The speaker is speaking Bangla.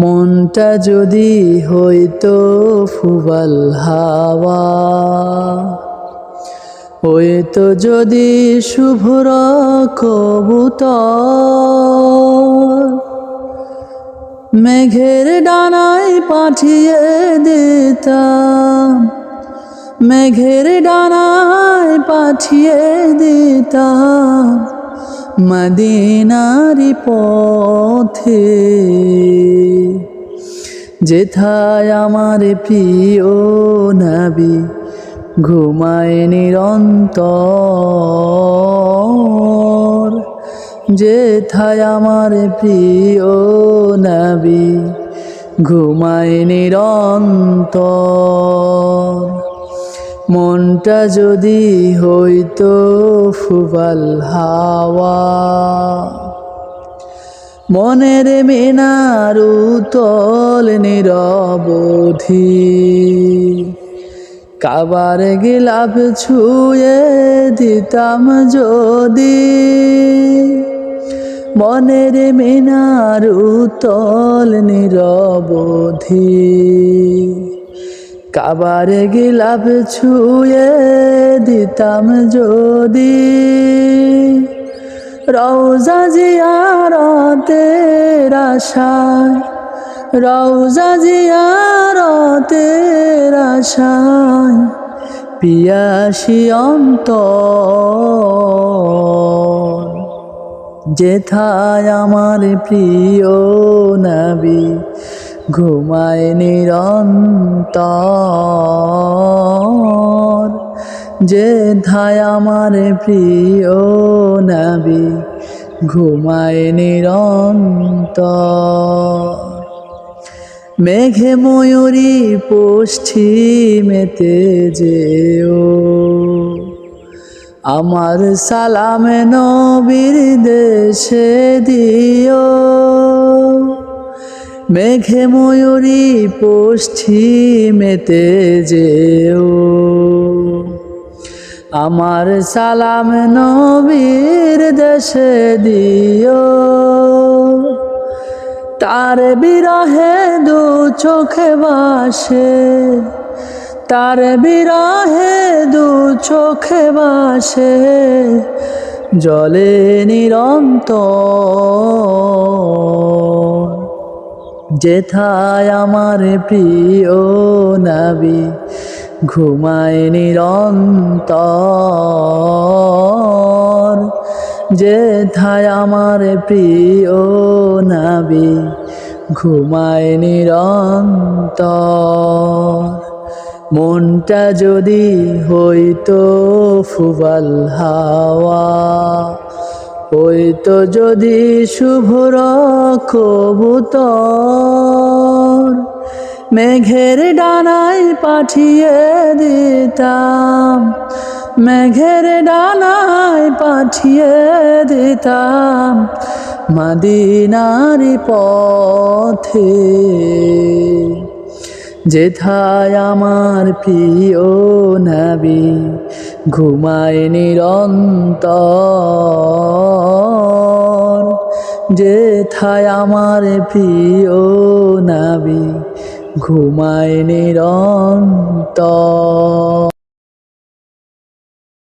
মনটা যদি হইতো ফুবাল হাওয়া হইতো যদি শুভ্র কবুতর মেঘের ডানায় পাঠিয়ে দিতাম, মেঘের ডানায় পাঠিয়ে দিতাম মদিনারি পথে। যেথায় আমার প্রিয় নাবি ঘুমায় নিরন্তর। যেথায় আমার প্রিয় নাবি ঘুমায় নিরন্তর। মনটা যদি হইতো ফুবাল হাওয়া। মনের মিনার উতল নিরবধি। কাবার গিলাপ ছুঁয়ে দিতাম যদি। মনের মিনার উতল নিরবধি। কাবার গিলাপ ছুঁয়ে দিতাম যদি। রৌজা জিয়ারতের আশায় রৌজা জিয়ারতের আশায় পিয়াসি অন্তর যেথায় আমার প্রিয় নবী ঘুমায় নিরন্তর। যেথায় আমার প্রিয় নবী, ঘুমায় নিরন্তর। মেঘে ময়ূরী পশ্চিমেতে যেও। আমার সালাম নবীর দেশে দিও। মেঘে ময়ূরী পশ্চিমেতে যেও। আমার সালাম নবীর দেশে দিও। তার বিরহে দু চোখে বাসে, তার বিরহে দু চোখে বাসে, জলে নিরন্তর। যেথায় আমার প্রিয় নাবি ঘুমায় নিরন্তর। যেথায় আমার প্রিয় নাবি, ঘুমায় নিরন্তর। মনটা যদি হইতো ফুবাল হাওয়া, হইতো যদি শুভ্র কবুতর মেঘের ডানায় পাঠিয়ে দিতাম। মেঘের ডানায় পাঠিয়ে দিতাম মাদিনারি পথে। যেথায় আমার প্রিয় নাবি ঘুমায় নিরন্তর। যেথায় আমার প্রিয় ঘুমায় নিরন্তর।